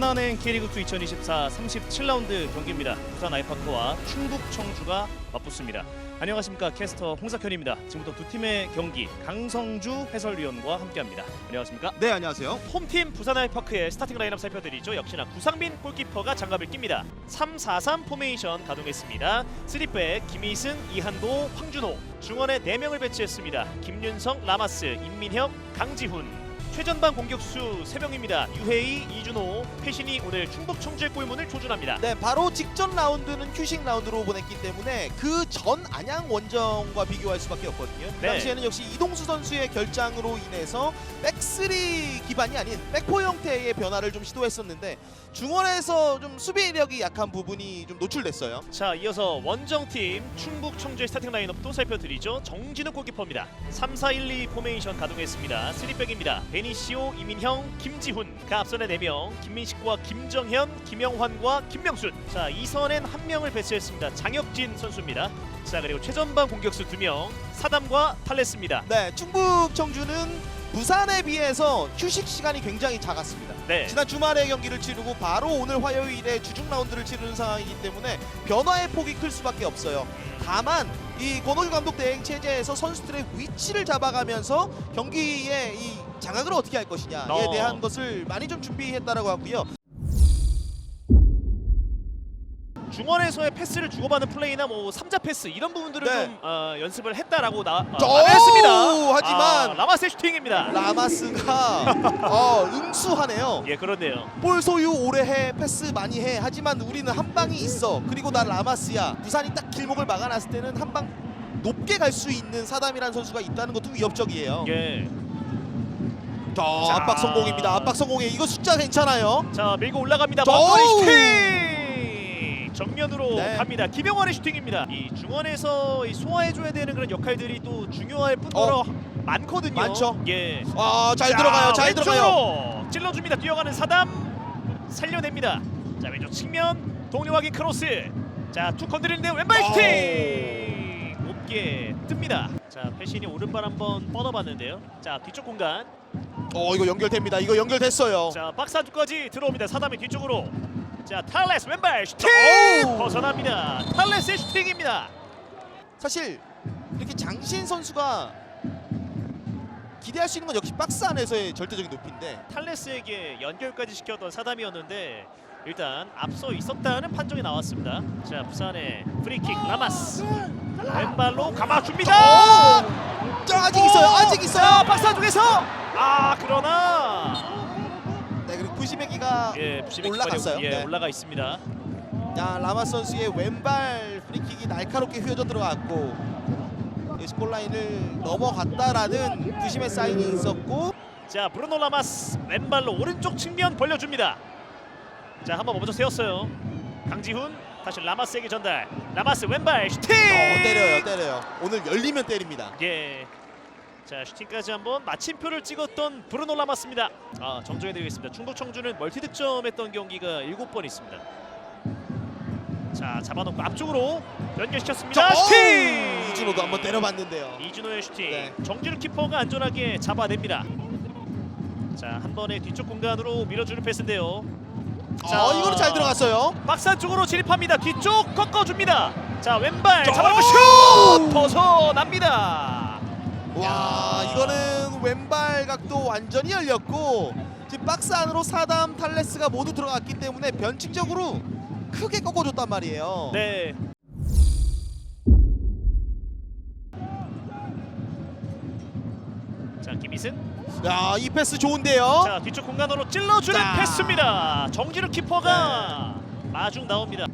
하나은행 K리그2 2024 37라운드 경기입니다. 부산 아이파크와 충북 청주가 맞붙습니다. 안녕하십니까 캐스터 홍석현입니다. 지금부터 두 팀의 경기 강성주 해설위원과 함께합니다. 안녕하십니까? 네 안녕하세요. 홈팀 부산 아이파크의 스타팅 라인업 살펴드리죠. 역시나 구상민 골키퍼가 장갑을 낍니다. 3-4-3 포메이션 가동했습니다. 3백 김희승, 이한도, 황준호 중원에 4명을 배치했습니다. 김윤성, 라마스, 임민혁, 강지훈 최전방 공격수 3명입니다. 유해이, 이준호, 패신이 오늘 충북 청주의 골문을 조준합니다. 네 바로 직전 라운드는 휴식 라운드로 보냈기 때문에 그 전 안양 원정과 비교할 수밖에 없거든요. 그 네. 당시에는 역시 이동수 선수의 결장으로 인해서 백스리 기반이 아닌 백포 형태의 변화를 좀 시도했었는데 중원에서 좀 수비력이 약한 부분이 좀 노출됐어요. 자 이어서 원정팀 충북 청주의 스타팅 라인업도 살펴드리죠 정진욱 골키퍼입니다 3-4-1-2 포메이션 가동했습니다 3백입니다 베니시오, 이민형, 김지훈. 그 앞선에 4명 김민식과 김정현, 김영환과 김명순. 자 이선엔 한 명을 배치했습니다. 장혁진 선수입니다. 자 그리고 최전방 공격수 2명 사담과 탈레스입니다. 네 충북 청주는 부산에 비해서 휴식 시간이 굉장히 작았습니다. 네. 지난 주말에 경기를 치르고 바로 오늘 화요일에 주중 라운드를 치르는 상황이기 때문에 변화의 폭이 클 수밖에 없어요. 다만 이 권호규 감독 대행 체제에서 선수들의 위치를 잡아가면서 경기의 이 장악을 어떻게 할 것이냐에 어. 대한 것을 많이 좀 준비했다라고 하고요. 중원에서의 패스를 주고받는 플레이나 뭐 3자 패스 이런 부분들을 네. 좀 어, 연습을 했다라고 나, 어, 오! 했습니다 하지만 아, 라마스의 슈팅입니다 라마스가 어, 응수하네요. 예 그렇네요 볼 소유 오래 해 패스 많이 해 하지만 우리는 한 방이 있어 그리고 나 라마스야 부산이 딱 길목을 막아놨을 때는 한 방 높게 갈 수 있는 사담이라는 선수가 있다는 것도 위협적이에요 예. 자, 자. 압박 성공입니다 압박 성공에 이거 숫자 괜찮아요 자 밀고 올라갑니다. 저- 먼거리 슈팅 정면으로 네. 갑니다. 김영환의 슈팅입니다. 이 중원에서 이 소화해줘야 되는 그런 역할들이 또 중요할 뿐더러 많거든요. 어. 많죠. 예. 아 잘 자, 들어가요 잘 왼쪽으로 들어가요 찔러줍니다. 뛰어가는 사담 살려냅니다. 자 왼쪽 측면 동료하기 크로스. 자툭 건드리는데 왼발 어우. 슈팅 높게 뜹니다. 자 패신이 오른발 한번 뻗어봤는데요. 자 뒤쪽 공간. 어 이거 연결됩니다 이거 연결됐어요 자 박스 안쪽까지 들어옵니다. 사담이 뒤쪽으로. 자 탈레스 왼발 슈팅 어우. 벗어납니다. 탈레스의 슈팅입니다. 사실 이렇게 장신 선수가 기대할 수 있는 건 역시 박스 안에서의 절대적인 높이인데 탈레스에게 연결까지 시켰던 사담이었는데 일단 앞서 있었다는 판정이 나왔습니다. 자 부산의 프리킥 라마스 왼발로 감아줍니다. 오! 자 아직 있어요 아직 있어요 자 박스 안쪽에서 아 그러나 네 그리고 부시메기가 예 올라갔어요. 예 네. 올라가 있습니다. 야 라마 선수의 왼발 프리킥이 날카롭게 휘어져 들어갔고 골라인을 넘어갔다라는 부심의 사인이 있었고 자 브루노 라마스 왼발로 오른쪽 측면 벌려줍니다. 자 한번 먼저 세웠어요. 강지훈 다시 라마스에게 전달. 라마스 왼발 슈팅. 어, 때려요 때려요 오늘 열리면 때립니다 예. 자 슈팅까지 한번 마침표를 찍었던 브루노 라마스입니다. 아 정정해드리겠습니다. 충북 청주는 멀티 득점했던 경기가 7번 있습니다. 자 잡아놓고 앞쪽으로 연결시켰습니다. 자, 슈팅! 이준호도 한번 때려봤는데요 이준호의 슈팅. 네. 정진우 키퍼가 안전하게 잡아냅니다. 자 한 번에 뒤쪽 공간으로 밀어주는 패스인데요. 자. 어 이거는 잘 들어갔어요 박스 안쪽으로 진입합니다. 뒤쪽 꺾어줍니다. 자 왼발 자, 잡아놓고 오! 슛 벗어납니다. 와 이거는 왼발 각도 완전히 열렸고 지금 박스 안으로 사담 탈레스가 모두 들어갔기 때문에 변칙적으로 크게 꺾어줬단 말이에요. 네. 자 김희승. 야이 패스 좋은데요? 자 뒤쪽 공간으로 찔러주는 자. 패스입니다. 정진우 키퍼가 마중 나옵니다.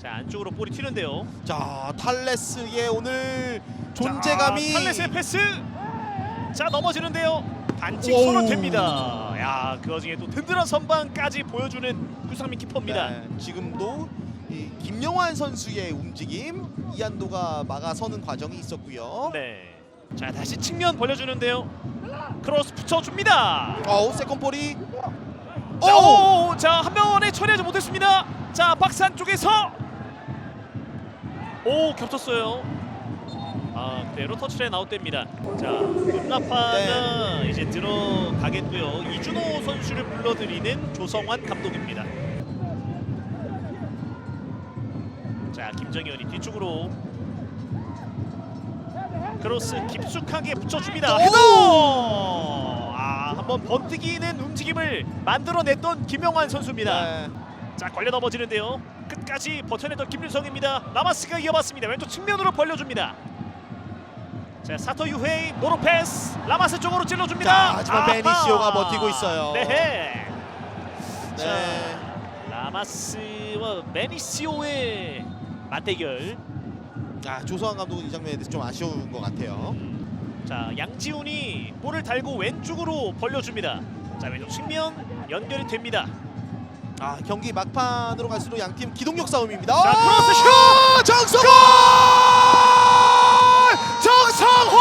자 안쪽으로 볼이 튀는데요. 자 탈레스의 오늘 존재감이 자, 탈레스의 패스 자 넘어지는데요 반칙 오우. 선언됩니다 야그 와중에 또 든든한 선방까지 보여주는 구상민 키퍼입니다 네, 지금도 이 김영환 선수의 움직임 이한도가 막아서는 과정이 있었고요. 네. 자 다시 측면 벌려주는데요 크로스 붙여줍니다 어우 세컨볼이 자, 오! 오, 자, 한 번에 처리하지 못했습니다. 자, 박스 안쪽에서 오, 겹쳤어요. 아 그대로 터치라인 아웃됩니다. 자 음라파가 이제 들어가겠고요. 이준호 선수를 불러들이는 조성환 감독입니다. 자 김정현이 뒤쪽으로 크로스 깊숙하게 붙여줍니다. 오! 헤더! 아 한번 번뜩이는 움직임을 만들어냈던 김영환 선수입니다. 네. 자 걸려 넘어지는데요. 끝까지 버텨내던 김윤성입니다. 라마스가 이어봤습니다. 왼쪽 측면으로 벌려줍니다. 자 사토 유헤이 노로 패스 라마스 쪽으로 찔러줍니다. 자, 하지만 아하! 베니시오가 버티고 있어요. 네. 네. 자 라마스와 베니시오의 맞대결. 아, 조성환 감독은 이 장면에 대해서 좀 아쉬운 것 같아요. 자 양지훈이 볼을 달고 왼쪽으로 벌려줍니다. 자 왼쪽 측면 연결이 됩니다. 아, 경기 막판으로 갈수록 양팀 기동력 싸움입니다. 자, 오! 크로스 슛! 정성호! 정성호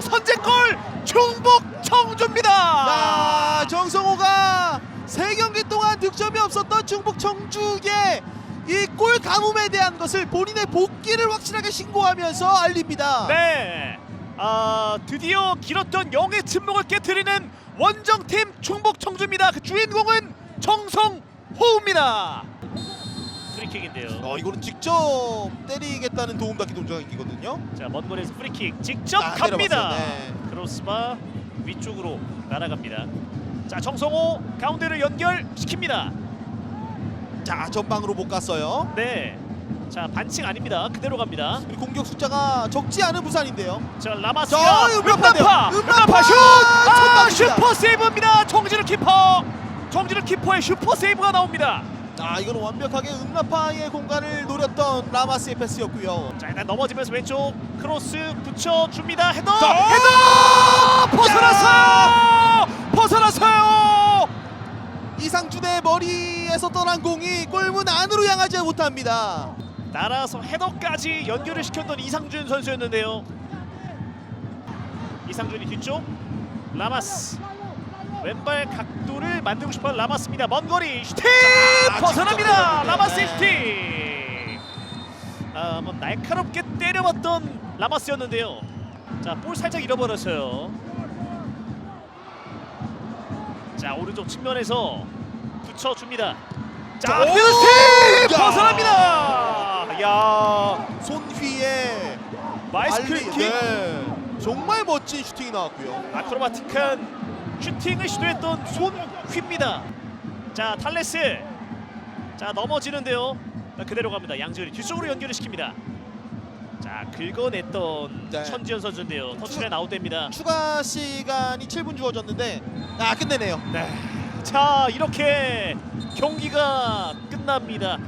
선제골 충북 청주입니다. 자, 정성호가 세 경기 동안 득점이 없었던 충북 청주의 이 골 가뭄에 대한 것을 본인의 복귀를 확실하게 신고하면서 알립니다. 네. 아 드디어 길었던 영의 침묵을 깨뜨리는 원정팀 충북 청주입니다. 그 주인공은 정성호입니다. 프리킥인데요. 어, 이거는 직접 때리겠다는 도움닫기 동작이거든요. 자 먼 거리에서 프리킥 직접 아, 갑니다. 네. 크로스바 위쪽으로 날아갑니다. 자 정성호 가운데를 연결시킵니다. 자, 전방으로 못 갔어요. 네. 자 반칙 아닙니다. 그대로 갑니다. 그리고 공격 숫자가 적지 않은 부산인데요. 자 자, 라마스가 음라파 음라파 슛! 슛! 아 선방입니다. 슈퍼 세이브입니다. 정진우 키퍼. 정진우 키퍼의 슈퍼 세이브가 나옵니다. 아, 이거는 완벽하게 음라파의 공간을 노렸던 라마스의 패스였고요. 자 일단 넘어지면서 왼쪽 크로스 붙여줍니다. 헤더. 자, 헤더 벗어났어요. 벗어났어요. 이상준의 머리에서 떠난 공이 골문 안으로 향하지 못합니다. 날아서 헤더까지 연결을 시켰던 이상준 선수였는데요. 이상준이 뒤쪽 라마스 왼발 각도를 만들고 싶어하는 라마스입니다. 먼 거리 슈팅 자, 벗어납니다. 직접 라마스의 네. 슈팅. 아, 한번 날카롭게 때려봤던 라마스였는데요. 자, 볼 살짝 잃어버렸어요. 자, 오른쪽 측면에서 붙여줍니다. 자, 야! 벗어납니다. 야, 손휘의 마이스크 알리- 킥 네. 정말 멋진 슈팅이 나왔고요. 아크로바틱한 슈팅을 시도했던 손휘입니다. 자 탈레스 자 넘어지는데요. 자, 그대로 갑니다. 양지훈이 뒤쪽으로 연결을 시킵니다. 자 긁어냈던 네. 천지현 선수인데요. 터치라인 아웃됩니다. 추가 시간이 7분 주어졌는데 아 끝내네요. 네. 자 이렇게 경기가 끝납니다.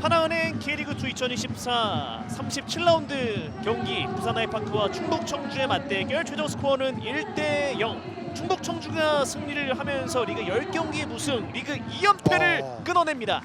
하나은행 K리그2 2024 37라운드 경기 부산 아이파크와 충북 청주의 맞대결 최종 스코어는 1대 0. 충북 청주가 승리를 하면서 리그 10경기 무승, 리그 2연패를 어. 끊어냅니다.